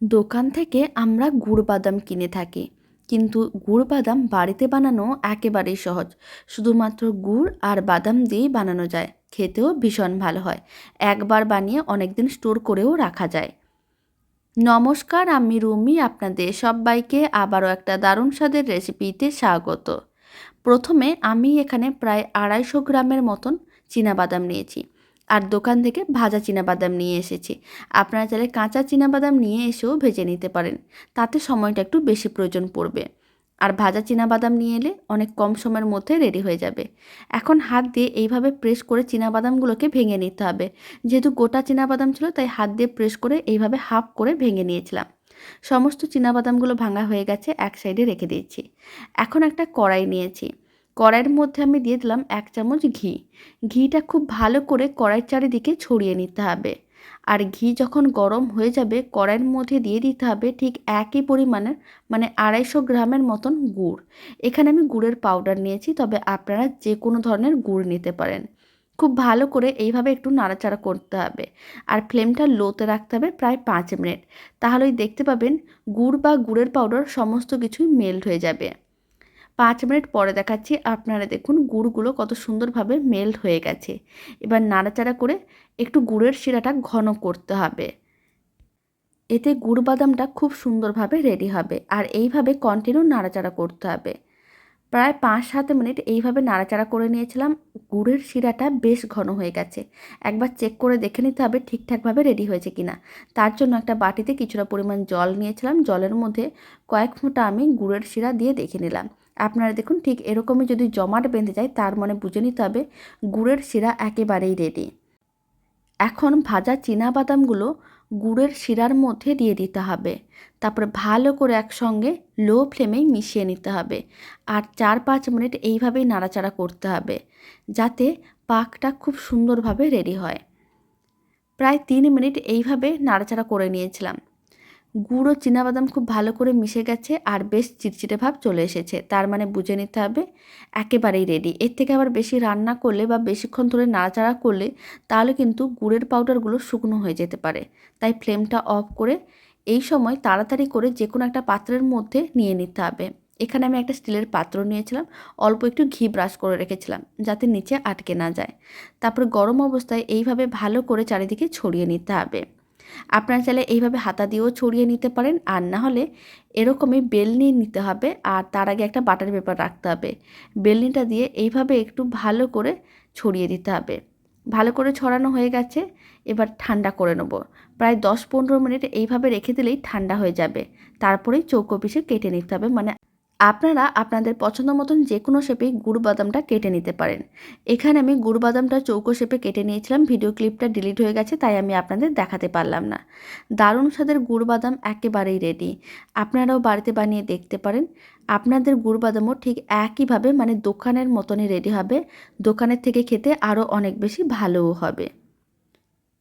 দোকান থেকে আমরা গুড় বাদাম কিনে থাকি। কিন্তু গুড় বাদাম বাড়িতে বানানো একেবারেই সহজ। শুধুমাত্র গুড় আর বাদাম দিয়েই বানানো যায়। খেতেও ভীষণ ভালো হয়। একবার বানিয়ে অনেক দিন স্টোর করেও রাখা যায়। নমস্কার, আমি রুমি, আপনাদের সবাইকে আবারও একটা দারুণ স্বাদের রেসিপিতে স্বাগত। প্রথমে আমি এখানে প্রায় আড়াইশো গ্রামের মতন বাদাম নিয়েছি। আর দোকান থেকে ভাজা বাদাম নিয়ে এসেছি। আপনারা চাইলে কাঁচা বাদাম নিয়ে এসেও ভেজে নিতে পারেন, তাতে সময়টা একটু বেশি প্রয়োজন পড়বে। আর ভাজা বাদাম নিয়ে এলে অনেক কম সময়ের মধ্যে রেডি হয়ে যাবে। এখন হাত দিয়ে এইভাবে প্রেস করে বাদামগুলোকে ভেঙে নিতে হবে। যেহেতু গোটা বাদাম ছিল, তাই হাত দিয়ে প্রেস করে এইভাবে হাফ করে ভেঙে নিয়েছিলাম। সমস্ত বাদামগুলো ভাঙা হয়ে গেছে, এক সাইডে রেখে দিয়েছি। এখন একটা কড়াই নিয়েছি। কড়াইয়ের মধ্যে আমি দিয়ে দিলাম এক চামচ ঘি। ঘিটা খুব ভালো করে কড়াইয়ের চারিদিকে ছড়িয়ে নিতে হবে। আর ঘি যখন গরম হয়ে যাবে, কড়াইয়ের মধ্যে দিয়ে দিতে হবে ঠিক একই পরিমাণের মানে আড়াইশো গ্রামের মতন গুড়। এখানে আমি গুড়ের পাউডার নিয়েছি, তবে আপনারা যে কোনো ধরনের গুড় নিতে পারেন। খুব ভালো করে এইভাবে একটু নাড়াচাড়া করতে হবে। আর ফ্লেমটা লোতে রাখতে হবে প্রায় পাঁচ মিনিট। তাহলেই দেখতে পাবেন গুড় বা গুড়ের পাউডার সমস্ত কিছুই মেল্ট হয়ে যাবে। পাঁচ মিনিট পরে দেখাচ্ছি, আপনারা দেখুন গুড়গুলো কত সুন্দরভাবে মেল্ট হয়ে গেছে। এবার নাড়াচাড়া করে একটু গুড়ের শিরাটা ঘন করতে হবে। এতে গুড় বাদামটা খুব সুন্দরভাবে রেডি হবে আর এইভাবে কন্টিনিউ নাড়াচাড়া করতে হবে। প্রায় পাঁচ সাত মিনিট এইভাবে নাড়াচাড়া করে নিয়েছিলাম, গুড়ের শিরাটা বেশ ঘন হয়ে গেছে। একবার চেক করে দেখে নিতে হবে ঠিকঠাকভাবে রেডি হয়েছে কিনা। তার জন্য একটা বাটিতে কিছুটা পরিমাণ জল নিয়েছিলাম, জলের মধ্যে কয়েক ফোঁটা আমি গুড়ের শিরা দিয়ে দেখে নিলাম। আপনারা দেখুন, ঠিক এরকমই যদি জমাট বেঁধে যায়, তার মানে বুঝে নিতে হবে গুড়ের শিরা একেবারেই রেডি এখন ভাজা বাদামগুলো গুড়ের শিরার মধ্যে দিয়ে দিতে হবে। তারপরে ভালো করে একসঙ্গে লো ফ্লেমেই মিশিয়ে নিতে হবে আর চার পাঁচ মিনিট এইভাবেই নাড়াচাড়া করতে হবে যাতে পাকটা খুব সুন্দরভাবে রেডি হয়। প্রায় তিন মিনিট এইভাবে নাড়াচাড়া করে নিয়েছিলাম। গুঁড়ো বাদাম খুব ভালো করে মিশে গেছে আর বেশ চিটচিটে ভাব চলে এসেছে। তার মানে বুঝে নিতে হবে একেবারেই রেডি এর থেকে আবার বেশি রান্না করলে বা বেশিক্ষণ ধরে নাড়াচাড়া করলে তাহলে কিন্তু গুড়ের পাউডারগুলো শুকনো হয়ে যেতে পারে। তাই ফ্লেমটা অফ করে এই সময় তাড়াতাড়ি করে যে কোনো একটা পাত্রের মধ্যে নিয়ে নিতে হবে। এখানে আমি একটা স্টিলের পাত্র নিয়েছিলাম, অল্প একটু ঘি ব্রাশ করে রেখেছিলাম যাতে নিচে আটকে না যায়। তারপরে গরম অবস্থায় এইভাবে ভালো করে চারিদিকে ছড়িয়ে নিতে হবে। আপনারা চাইলে এইভাবে হাতা দিয়েও ছড়িয়ে নিতে পারেন, আর না হলে এরকমই বেলনি নিতে হবে, আর তার আগে একটা বাটার পেপার রাখতে হবে। বেলনিটা দিয়ে এইভাবে একটু ভালো করে ছড়িয়ে দিতে হবে। ভালো করে ছড়ানো হয়ে গেছে, এবার ঠান্ডা করে নেব। প্রায় দশ পনেরো মিনিট এইভাবে রেখে দিলেই ঠান্ডা হয়ে যাবে। তারপরেই চৌকো পিসে কেটে নিতে হবে মানে আপনারা আপনাদের পছন্দ মতন যে কোনো শেপেই গুড় বাদামটা কেটে নিতে পারেন। এখানে আমি গুড় বাদামটা চৌকো শেপে কেটে নিয়েছিলাম, ভিডিও ক্লিপটা ডিলিট হয়ে গেছে, তাই আমি আপনাদের দেখাতে পারলাম না। দারুণ স্বাদের গুড় বাদাম একেবারেই রেডি আপনারাও বাড়িতে বানিয়ে দেখতে পারেন। আপনাদের গুড় বাদামও ঠিক একইভাবে মানে দোকানের মতনই রেডি হবে। দোকানের থেকে খেতে আরও অনেক বেশি ভালোও হবে।